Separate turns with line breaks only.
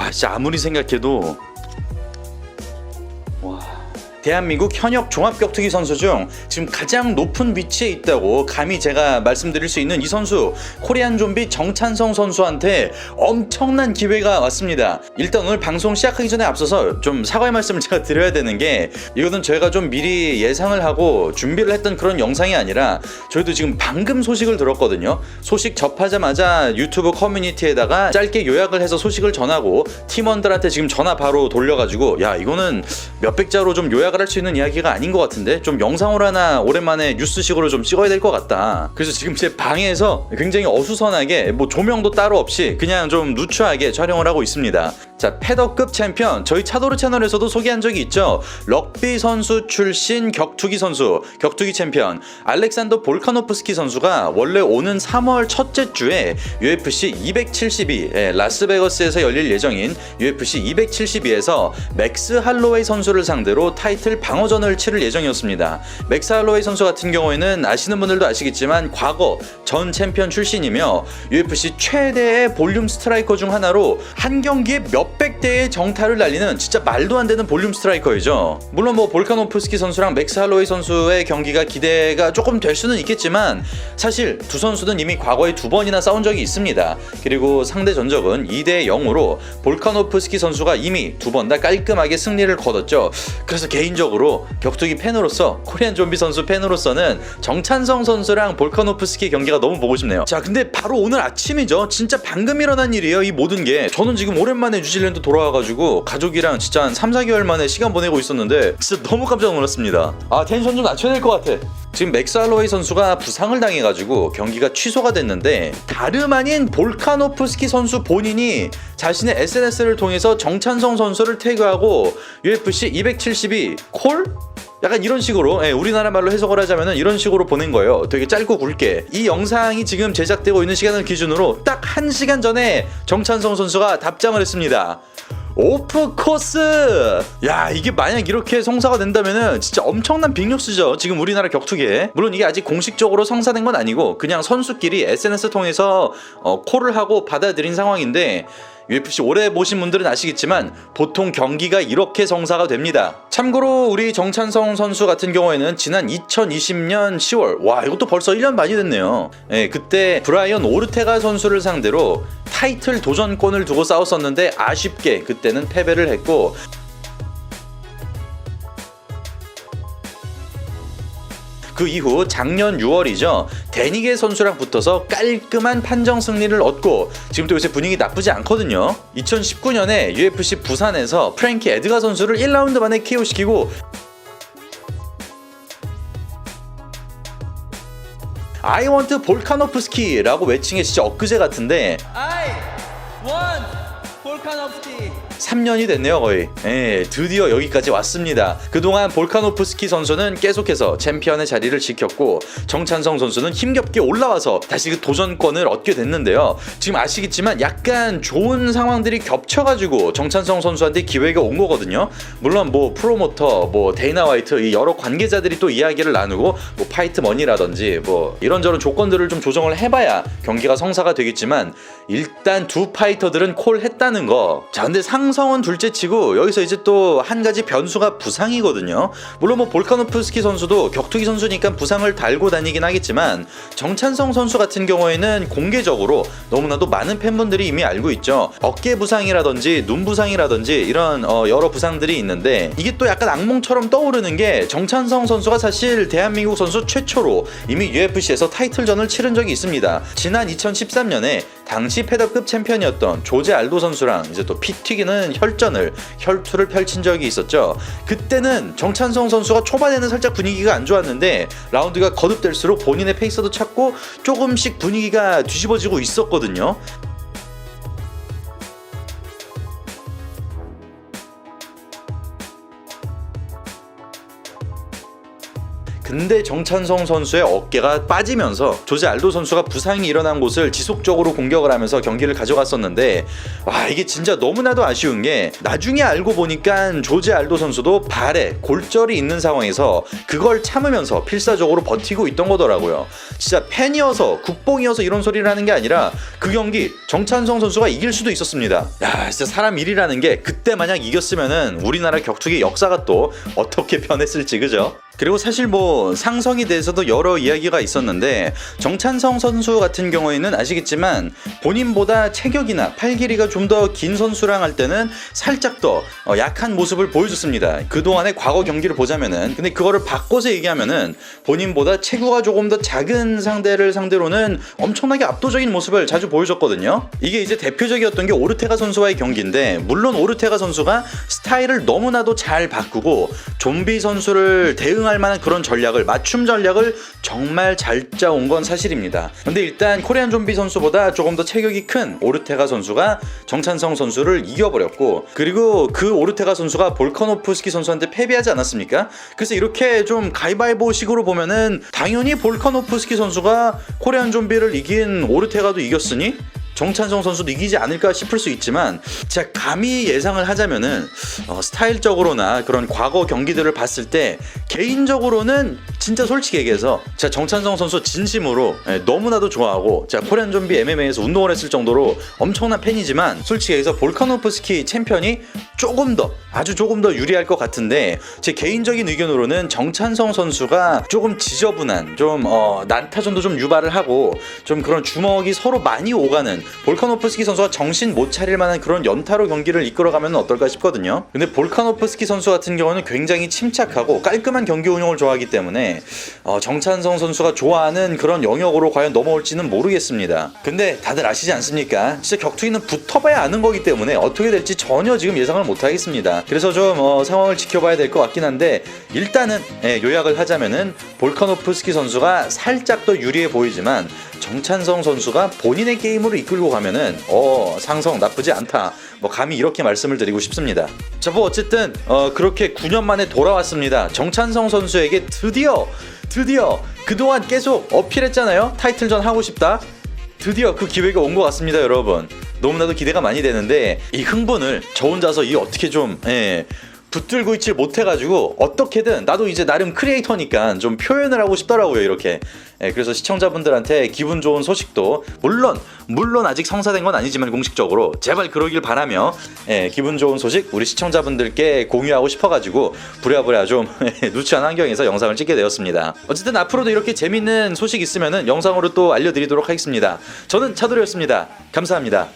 와 진짜 아무리 생각해도 와 대한민국 현역 종합격투기 선수 중 지금 가장 높은 위치에 있다고 감히 제가 말씀드릴 수 있는 이 선수 코리안 좀비 정찬성 선수한테 엄청난 기회가 왔습니다. 일단 오늘 방송 시작하기 전에 앞서서 좀 사과의 말씀을 제가 드려야 되는 게 이거는 저희가 좀 미리 예상을 하고 준비를 했던 그런 영상이 아니라 저희도 지금 방금 소식을 들었거든요. 소식 접하자마자 유튜브 커뮤니티에다가 짧게 요약을 해서 소식을 전하고 팀원들한테 지금 전화 바로 돌려가지고 야 이거는 몇백자로 좀 요약 을 할 수 있는 이야기가 아닌 것 같은데 좀 영상으로 하나 오랜만에 뉴스식으로 좀 찍어야 될 것 같다. 그래서 지금 제 방에서 굉장히 어수선하게 뭐 조명도 따로 없이 그냥 좀 누추하게 촬영을 하고 있습니다. 자 패더급 챔피언 저희 차도르 채널에서도 소개한 적이 있죠. 럭비 선수 출신 격투기 선수 격투기 챔피언 알렉산더 볼카노프스키 선수가 원래 오는 3월 첫째 주에 UFC 272 예, 라스베거스에서 열릴 예정인 UFC 272에서 맥스 할로웨이 선수를 상대로 타이 틀 방어전을 치를 예정이었습니다. 맥스 할로웨이 선수 같은 경우에는 아시는 분들도 아시겠지만 과거 전 챔피언 출신이며 UFC 최대의 볼륨 스트라이커 중 하나로 한 경기에 몇백 대의 정타를 날리는 진짜 말도 안 되는 볼륨 스트라이커이죠. 물론 뭐 볼카노프스키 선수랑 맥스 할로웨이 선수의 경기가 기대가 조금 될 수는 있겠지만 사실 두 선수는 이미 과거에 두 번이나 싸운 적이 있습니다. 그리고 상대 전적은 2대 0으로 볼카노프스키 선수가 이미 두 번 다 깔끔하게 승리를 거뒀죠. 그래서 개인 적으로 격투기 팬으로서 코리안 좀비 선수 팬으로서는 정찬성 선수랑 볼카노프스키 경기가 너무 보고 싶네요. 자, 근데 바로 오늘 아침이죠. 진짜 방금 일어난 일이에요. 이 모든 게. 저는 지금 오랜만에 뉴질랜드 돌아와가지고 가족이랑 진짜 한 3, 4개월 만에 시간 보내고 있었는데 진짜 너무 깜짝 놀랐습니다. 아, 텐션 좀 낮춰야 될 것 같아. 지금 맥스 할로웨이 선수가 부상을 당해가지고 경기가 취소가 됐는데 다름 아닌 볼카노프스키 선수 본인이 자신의 SNS를 통해서 정찬성 선수를 태그하고 UFC 272 콜? 약간 이런 식으로 예, 우리나라 말로 해석을 하자면 이런 식으로 보낸 거예요. 되게 짧고 굵게 이 영상이 지금 제작되고 있는 시간을 기준으로 딱한 시간 전에 정찬성 선수가 답장을 했습니다. 오프 코스! 야, 이게 만약 이렇게 성사가 된다면은 진짜 엄청난 빅뉴스죠. 지금 우리나라 격투기에. 물론 이게 아직 공식적으로 성사된 건 아니고 그냥 선수끼리 SNS 통해서 어, 콜을 하고 받아들인 상황인데 UFC 오래 보신 분들은 아시겠지만 보통 경기가 이렇게 성사가 됩니다. 참고로 우리 정찬성 선수 같은 경우에는 지난 2020년 10월 와 이것도 벌써 1년 많이 됐네요. 예, 그때 브라이언 오르테가 선수를 상대로 타이틀 도전권을 두고 싸웠었는데 아쉽게 그때는 패배를 했고 그 이후 작년 6월이죠. 데니게 선수랑 붙어서 깔끔한 판정 승리를 얻고 지금도 요새 분위기 나쁘지 않거든요. 2019년에 UFC 부산에서 프랭키 에드가 선수를 1라운드 만에 KO시키고 I want 볼카노프스키라고 게 진짜 엊그제 같은데
I want 볼카노프스키.
3년이 됐네요 거의. 예, 드디어 여기까지 왔습니다. 그동안 볼카노프스키 선수는 계속해서 챔피언의 자리를 지켰고 정찬성 선수는 힘겹게 올라와서 다시 그 도전권을 얻게 됐는데요. 지금 아시겠지만 약간 좋은 상황들이 겹쳐가지고 정찬성 선수한테 기회가 온 거거든요. 물론 뭐 프로모터 뭐 데이나 화이트 이 여러 관계자들이 또 이야기를 나누고 뭐 파이트 머니라든지 뭐 이런저런 조건들을 좀 조정을 해봐야 경기가 성사가 되겠지만 일단 두 파이터들은 콜 했다는 거자 근데 상성은 둘째치고 여기서 이제 또 한 가지 변수가 부상이거든요. 물론 뭐 볼카노프스키 선수도 격투기 선수니까 부상을 달고 다니긴 하겠지만 정찬성 선수 같은 경우에는 공개적으로 너무나도 많은 팬분들이 이미 알고 있죠. 어깨 부상이라든지 눈 부상이라든지 이런 어, 여러 부상들이 있는데 이게 또 약간 악몽처럼 떠오르는 게 정찬성 선수가 사실 대한민국 선수 최초로 이미 UFC에서 타이틀전을 치른 적이 있습니다. 지난 2013년에 당시 패더급 챔피언이었던 조제 알도 선수랑 이제 또 피 튀기는 혈전을 혈투를 펼친 적이 있었죠. 그때는 정찬성 선수가 초반에는 살짝 분위기가 안 좋았는데 라운드가 거듭될수록 본인의 페이스도 찾고 조금씩 분위기가 뒤집어지고 있었거든요. 근데 정찬성 선수의 어깨가 빠지면서 조제 알도 선수가 부상이 일어난 곳을 지속적으로 공격을 하면서 경기를 가져갔었는데 와 이게 진짜 너무나도 아쉬운 게 나중에 알고 보니까 조제 알도 선수도 발에 골절이 있는 상황에서 그걸 참으면서 필사적으로 버티고 있던 거더라고요. 진짜 팬이어서 국뽕이어서 이런 소리를 하는 게 아니라 그 경기 정찬성 선수가 이길 수도 있었습니다. 야 진짜 사람 일이라는 게 그때 만약 이겼으면은 우리나라 격투기 역사가 또 어떻게 변했을지 그죠? 그리고 사실 뭐 상성에 대해서도 여러 이야기가 있었는데 정찬성 선수 같은 경우에는 아시겠지만 본인보다 체격이나 팔 길이가 좀 더 긴 선수랑 할 때는 살짝 더 어, 약한 모습을 보여줬습니다. 그동안의 과거 경기를 보자면은 근데 그거를 바꿔서 얘기하면은 본인보다 체구가 조금 더 작은 상대를 상대로는 엄청나게 압도적인 모습을 자주 보여줬거든요. 이게 이제 대표적이었던 게 오르테가 선수와의 경기인데 물론 오르테가 선수가 스타일을 너무나도 잘 바꾸고 좀비 선수를 대응 할 만한 그런 전략을 맞춤 전략을 정말 잘 짜온 건 사실입니다. 근데 일단 코리안 좀비 선수보다 조금 더 체격이 큰 오르테가 선수가 정찬성 선수를 이겨버렸고 그리고 그 오르테가 선수가 볼카노프스키 선수한테 패배하지 않았습니까? 그래서 이렇게 좀 가위바위보 식으로 보면은 당연히 볼카노프스키 선수가 코리안 좀비를 이긴 오르테가도 이겼으니 정찬성 선수도 이기지 않을까 싶을 수 있지만 제가 감히 예상을 하자면은 어, 스타일적으로나 그런 과거 경기들을 봤을 때 개인적으로는 진짜 솔직히 얘기해서 제가 정찬성 선수 진심으로 예, 너무나도 좋아하고 제가 코리안 좀비 MMA에서 운동을 했을 정도로 엄청난 팬이지만 솔직히 얘기해서 볼카노프스키 챔피언이 조금 더 아주 조금 더 유리할 것 같은데 제 개인적인 의견으로는 정찬성 선수가 조금 지저분한 좀 어, 난타전도 좀 유발을 하고 좀 그런 주먹이 서로 많이 오가는 볼카노프스키 선수가 정신 못 차릴 만한 그런 연타로 경기를 이끌어가면 어떨까 싶거든요. 근데 볼카노프스키 선수 같은 경우는 굉장히 침착하고 깔끔한 경기 운영을 좋아하기 때문에 어, 정찬성 선수가 좋아하는 그런 영역으로 과연 넘어올지는 모르겠습니다. 근데 다들 아시지 않습니까? 진짜 격투기는 붙어봐야 아는 거기 때문에 어떻게 될지 전혀 지금 예상을 못 하겠습니다. 그래서 좀 어, 상황을 지켜봐야 될 것 같긴 한데 일단은 예, 요약을 하자면은 볼카노프스키 선수가 살짝 더 유리해 보이지만 정찬성 선수가 본인의 게임으로 이끌고 가면은 어 상성 나쁘지 않다. 뭐 감히 이렇게 말씀을 드리고 싶습니다. 자, 뭐 어쨌든 어 그렇게 9년 만에 돌아왔습니다. 정찬성 선수에게 드디어 드디어 그동안 계속 어필했잖아요. 타이틀전 하고 싶다. 드디어 그 기회가 온 것 같습니다, 여러분. 너무나도 기대가 많이 되는데 이 흥분을 저 혼자서 이 어떻게 좀 예, 붙들고 있질 못해가지고 어떻게든 나도 이제 나름 크리에이터니까 좀 표현을 하고 싶더라고요 이렇게. 예, 그래서 시청자분들한테 기분 좋은 소식도 물론 물론 아직 성사된 건 아니지만 공식적으로 제발 그러길 바라며 예, 기분 좋은 소식 우리 시청자분들께 공유하고 싶어가지고 부랴부랴 좀 누추한 환경에서 영상을 찍게 되었습니다. 어쨌든 앞으로도 이렇게 재밌는 소식 있으면은 영상으로 또 알려드리도록 하겠습니다. 저는 차돌이었습니다. 감사합니다